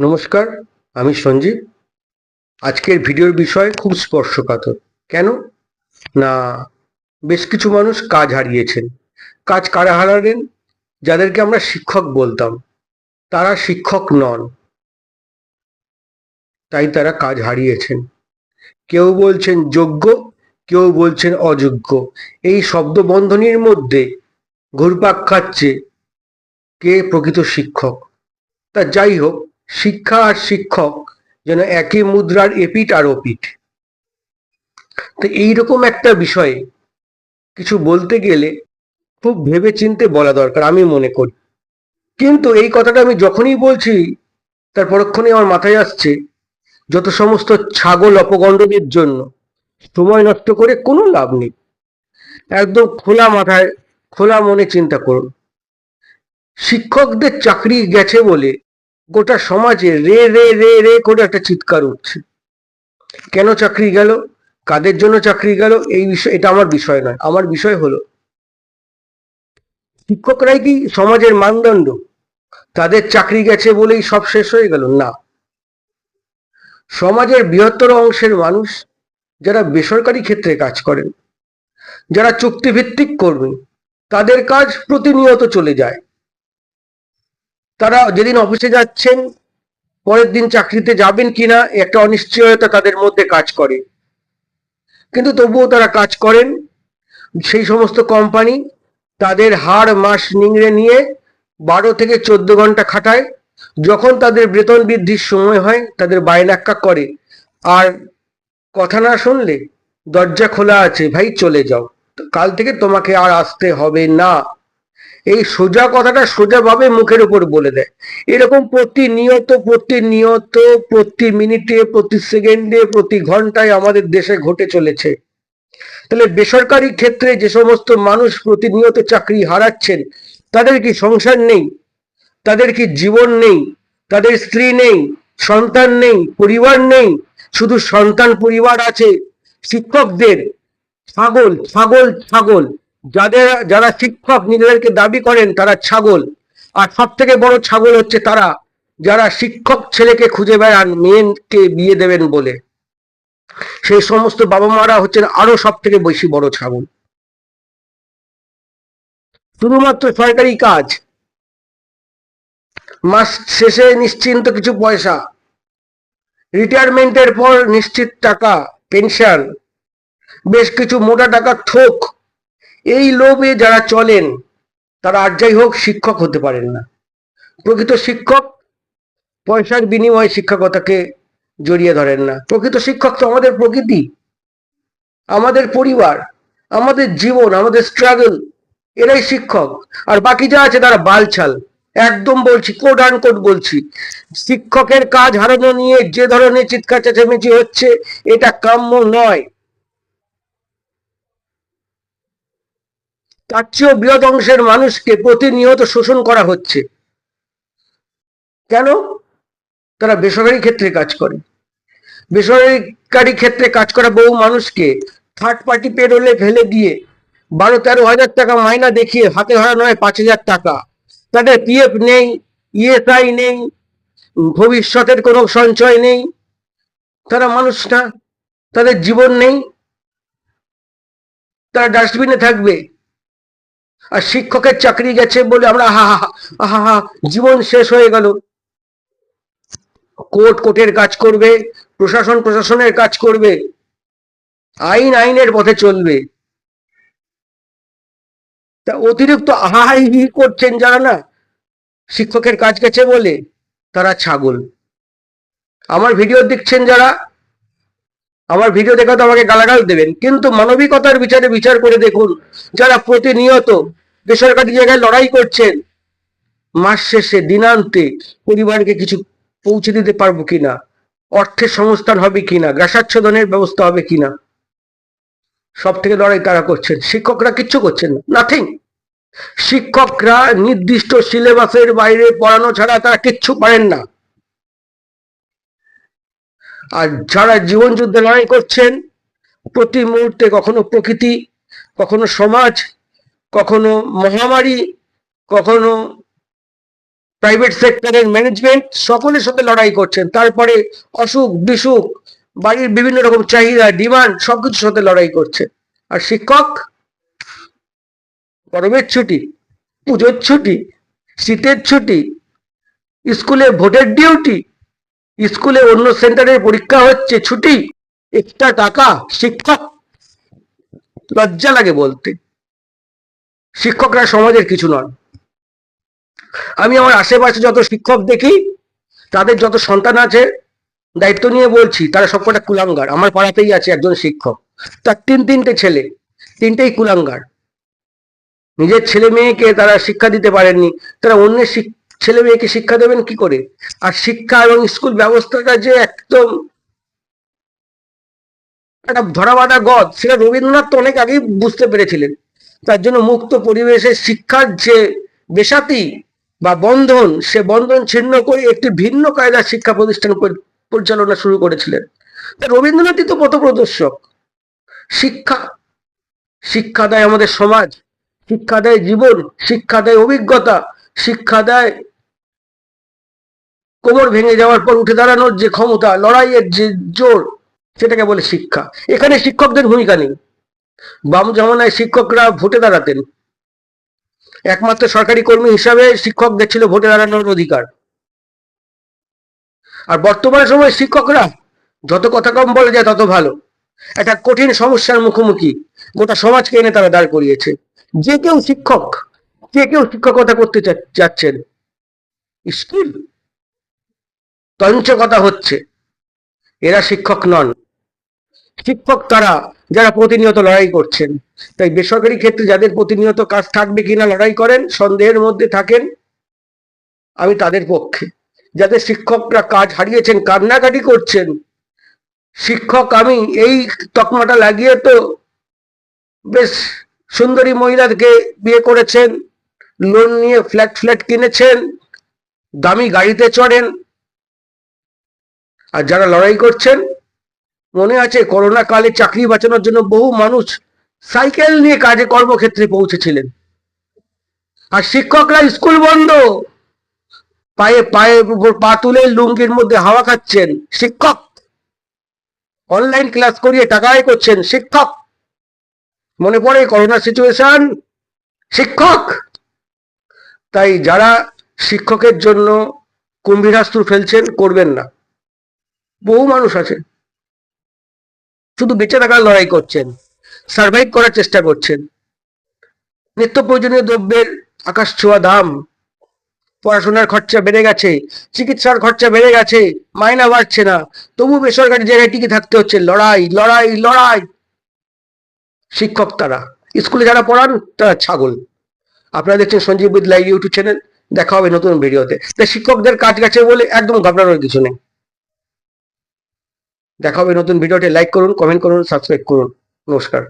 নমস্কার, আমি সঞ্জীব। আজকের ভিডিওর বিষয় খুব স্পর্শকাতর। কেন? না, বেশ কিছু মানুষ কাজ হারিয়েছেন। কাজ কারা হারালেন? যাদেরকে আমরা শিক্ষক বলতাম। তারা শিক্ষক নন। তাই তারা কাজ হারিয়েছেন। কেউ বলছেন যোগ্য, কেউ বলছেন অযোগ্য। এই শব্দ বন্ধনীর মধ্যে ঘুরপাক খাচ্ছে কে প্রকৃত শিক্ষক? তা যাই হোক শিক্ষা আর শিক্ষক যেন একই মুদ্রার এপিট আর ওপিট তো এইরকম একটা বিষয়ে কিছু বলতে গেলে খুব ভেবে চিনতে বলা দরকার, আমি মনে করি। কিন্তু এই কথাটা আমি যখনই বলছি, তার পরক্ষণে আমার মাথায় আসছে, যত সমস্ত ছাগল অপগণ্ডদের জন্য সময় নষ্ট করে কোনো লাভ নেই। একদম খোলা মাথায়, খোলা মনে চিন্তা করুন। শিক্ষকদের চাকরি গেছে বলে গোটা সমাজে রে রে রে রে করে একটা চিৎকার উঠছে। কেন চাকরি গেল? কাদের জন্য চাকরি গেল? এই বিষয়, এটা আমার বিষয় নয়। আমার বিষয় হলো, শিক্ষকরাই কি সমাজের মানদণ্ড? তাদের চাকরি গেছে বলেই সব শেষ হয়ে গেল? না। সমাজের বৃহত্তর অংশের মানুষ যারা বেসরকারি ক্ষেত্রে কাজ করেন, যারা চুক্তিভিত্তিক কর্মী, তাদের কাজ প্রতিনিয়ত চলে যায়। তারা যেদিন অফিসে যাচ্ছেন, পরের দিন চাকরিতে যাবেন কিনা, একটা অনিশ্চয়তা তাদের মধ্যে কাজ করে। কিন্তু তবুও তারা কাজ করেন। সেই সমস্ত কোম্পানি তাদের হাড়, মাস নিংড়ে নিয়ে বারো থেকে চোদ্দ ঘণ্টা খাটায়। যখন তাদের বেতন বৃদ্ধির সময় হয়, তাদের বায়নাক্কা করে। আর কথা না শুনলে দরজা খোলা আছে, ভাই চলে যাও। কাল থেকে তোমাকে আর আসতে হবে না। এই সোজা কথাটা সোজাভাবে মুখের উপর বলে দেয়। এরকম প্রতিনিয়ত প্রতিনিয়ত, প্রতি মিনিটে, প্রতি সেকেন্ডে, প্রতি ঘন্টায় আমাদের দেশে ঘটে চলেছে। তাহলে বেসরকারি ক্ষেত্রে যে সমস্ত মানুষ প্রতিনিয়ত চাকরি হারাচ্ছেন, তাদের কি সংসার নেই? তাদের কি জীবন নেই? তাদের স্ত্রী নেই? সন্তান নেই? পরিবার নেই? শুধু সন্তান পরিবার আছে? শিক্ষকদের? ছাগল ছাগল ছাগল। যাদের, যারা শিক্ষক নিজেদেরকে দাবি করেন তারা ছাগল। আর সব থেকে বড় ছাগল হচ্ছে তারা। যারা শিক্ষক ছেলেকে খুঁজে বেড়ান, মেয়েকে বিয়ে দেবেন বলে। সেই সমস্ত বাবা মারা হচ্ছেন আরও সব থেকে বেশি বড় ছাগল। শুধুমাত্র সরকারি কাজ। মাস শেষে নিশ্চিন্ত কিছু পয়সা। রিটায়ারমেন্টের পর নিশ্চিত টাকা পেনশন বেশ কিছু মোটা টাকা থোক এই লোভে যারা চলেন, তারা আর যাই হোক শিক্ষক হতে পারেন না। প্রকৃত শিক্ষক পয়সার বিনিময়ে শিক্ষকতাকে জড়িয়ে ধরেন না। প্রকৃত শিক্ষক তো আমাদের প্রকৃতি, আমাদের পরিবার, আমাদের জীবন, আমাদের স্ট্রাগল এরাই শিক্ষক। আর বাকি যা আছে তারা বালছাল। একদম বলছি কোড আন কোড বলছি, শিক্ষকের কাজ হারানো নিয়ে যে ধরনের চিৎকার চেঁচামেচি হচ্ছে, এটা কাম্য নয়। তার চেয়েও বৃহৎ অংশের মানুষকে প্রতিনিয়ত শোষণ করা হচ্ছে। কেন? তারা বেসরকারি ক্ষেত্রে কাজ করে। বেসরকারি ক্ষেত্রে কাজ করা বহু মানুষকে থার্ড পার্টি পেরোলে ফেলে দিয়ে বারো তেরো হাজার টাকা মাইনা দেখিয়ে হাতে হারানো নয় পাঁচ হাজার টাকা। তাদের পিএফ নেই ইএসআই নেই, ভবিষ্যতের কোনো সঞ্চয় নেই। তারা মানুষ না, তাদের জীবন নেই। তারা ডাস্টবিনে থাকবে। আর শিক্ষকের চাকরি গেছে বলে আমরা হা হা হা জীবন শেষ হয়ে গেল। কোর্ট কোর্টের কাজ করবে, প্রশাসন প্রশাসনের কাজ করবে, আইন আইনের পথে চলবে। তা অতিরিক্ত আহাই করছেন যারা না, শিক্ষকের কাজ গেছে বলে তারা ছাগল। আমার ভিডিও দেখছেন যারা, আমার ভিডিও দেখা তো আমাকে গালাগাল দেবেন, কিন্তু মানবিকতার বিচারে বিচার করে দেখুন, যারা প্রতিনিয়ত বেসরকারি জায়গায় লড়াই করছেন, মাস শেষে দিনান্তে পরিবারকে কিছু পৌঁছে দিতে পারব কিনা, অর্থের সংস্থান হবে কিনা, গ্রাসাচ্ছদনের ব্যবস্থা হবে কিনা সব থেকে লড়াই তারা করছেন? শিক্ষকরা কিচ্ছু করছেন নাথিং শিক্ষকরা নির্দিষ্ট সিলেবাসের বাইরে পড়ানো ছাড়া তারা কিচ্ছু পারেন না। আর যারা জীবন যুদ্ধে লড়াই করছেন, প্রতি মুহূর্তে কখনো প্রকৃতি, কখনো সমাজ কখনো মহামারী, কখনো প্রাইভেট সেক্টরের ম্যানেজমেন্ট সকলের সাথে লড়াই করছেন। তারপরে অসুখ, বিসুখ, বাড়ির বিভিন্ন রকম চাহিদা ডিমান্ড সবকিছুর সাথে লড়াই করছে আর শিক্ষক, গরমের ছুটি, পুজোর ছুটি, শীতের ছুটি, স্কুলে ভোটের ডিউটি স্কুলে অন্য সেন্টারের পরীক্ষা হচ্ছে, ছুটি একটা টাকা, শিক্ষক, লজ্জা লাগে বলতে। শিক্ষকরা সমাজের কিছু নন। আমি আমার আশেপাশে যত শিক্ষক দেখি, তাদের যত সন্তান আছে, দায়িত্ব নিয়ে বলছি, তারা সবকটা কুলাঙ্গার। আমার পাড়াতেই আছে একজন শিক্ষক। তার তিন তিনটে ছেলে, তিনটেই কুলাঙ্গার। নিজের ছেলে মেয়েকে তারা শিক্ষা দিতে পারেননি। তারা অন্যের ছেলে মেয়েকে শিক্ষা দেবেন কি করে? আর শিক্ষা এবং স্কুল ব্যবস্থাটা যে একদম একটা ধরাবাঁধা গদ, সেটা রবীন্দ্রনাথ তো অনেক আগেই বুঝতে পেরেছিলেন। তার জন্য মুক্ত পরিবেশে শিক্ষার যে বেসাতি বা বন্ধন, সে বন্ধন ছিন্ন করে একটি ভিন্ন কায়দার শিক্ষা প্রতিষ্ঠান পরিচালনা শুরু করেছিলেন। রবীন্দ্রনাথই তো পথপ্রদর্শক। শিক্ষা শিক্ষা দেয় আমাদের সমাজ, শিক্ষা দেয় জীবন, শিক্ষা দেয় অভিজ্ঞতা, শিক্ষা দেয় কোমর ভেঙে যাওয়ার পর উঠে দাঁড়ানোর যে ক্ষমতা, লড়াইয়ের যে জোর, সেটাকে বলে শিক্ষা। এখানে শিক্ষকদের ভূমিকা নেই। বাম জমানায় শিক্ষকরা ভোটে দাঁড়াতেন। একমাত্র সরকারি কর্মী হিসাবে শিক্ষকদের ছিল ভোটে দাঁড়ানোর অধিকার। আর বর্তমান সময়ে শিক্ষকরা যত কথা কম বলা যায় তত ভালো। একটা কঠিন সমস্যার মুখোমুখি গোটা সমাজকে এনে তারা দাঁড় করিয়েছে। যে কেউ শিক্ষক, যে কেউ শিক্ষকতা করতে চাচ্ছেন স্কুল তঞ্চকতা হচ্ছে। এরা শিক্ষক নন। শিক্ষক তারা যারা প্রতিনিয়ত লড়াই করছেন। তাই বেসরকারি ক্ষেত্রে যাদের প্রতিনিয়ত কাজ থাকবে কিনা লড়াই করেন, সন্দেহের মধ্যে থাকেন আমি তাদের পক্ষে। যাদের শিক্ষকরা কাজ হারিয়েছেন, কান্নাকাটি করছেন, শিক্ষক আমি এই তকমাটা লাগিয়ে তো বেশ সুন্দরী মহিলাকে বিয়ে করেছেন লোন নিয়ে ফ্ল্যাট ফ্ল্যাট কিনেছেন, দামি গাড়িতে চড়েন, আর যারা লড়াই করছেন মনে আছে করোনা কালে চাকরি বাঁচানোর জন্য বহু মানুষ সাইকেল নিয়ে কাজে কর্মক্ষেত্রে পৌঁছেছিলেন। আর শিক্ষকরা স্কুল বন্ধ। পায়ে পায়ে উপর পা তুলে লুঙ্গির মধ্যে হাওয়া খাচ্ছেন শিক্ষক। অনলাইন ক্লাস করিয়ে টাকা আয় করছেন শিক্ষক। মনে পড়ে করোনা সিচুয়েশন? শিক্ষক! তাই যারা শিক্ষকের জন্য কুম্ভীরাস্ত্র ফেলছেন, করবেন না। বহু মানুষ আছে। শুধু বেঁচে থাকার লড়াই করছেন সার্ভাইভ করার চেষ্টা করছেন। নিত্য প্রয়োজনীয় দ্রব্যের আকাশ ছোঁয়া দাম, পড়াশোনার খরচা বেড়ে গেছে, চিকিৎসার খরচা বেড়ে গেছে মায়না বাড়ছে না, তবু বেসরকারি জায়গায় টিকে থাকতে হচ্ছে, লড়াই লড়াই লড়াই। শিক্ষক তারা, স্কুলে যারা পড়ান, তারা ছাগল। আপনারা দেখছেন সঞ্জীব বিদ লাইভ ইউটিউব চ্যানেল, দেখা হবে নতুন ভিডিওতে। শিক্ষকদের কাজ গেছে বলে একদম ঘাবড়ানোর কিছু নেই। দেখা হবে নতুন ভিডিওটি লাইক করুন কমেন্ট করুন সাবস্ক্রাইব করুন। নমস্কার।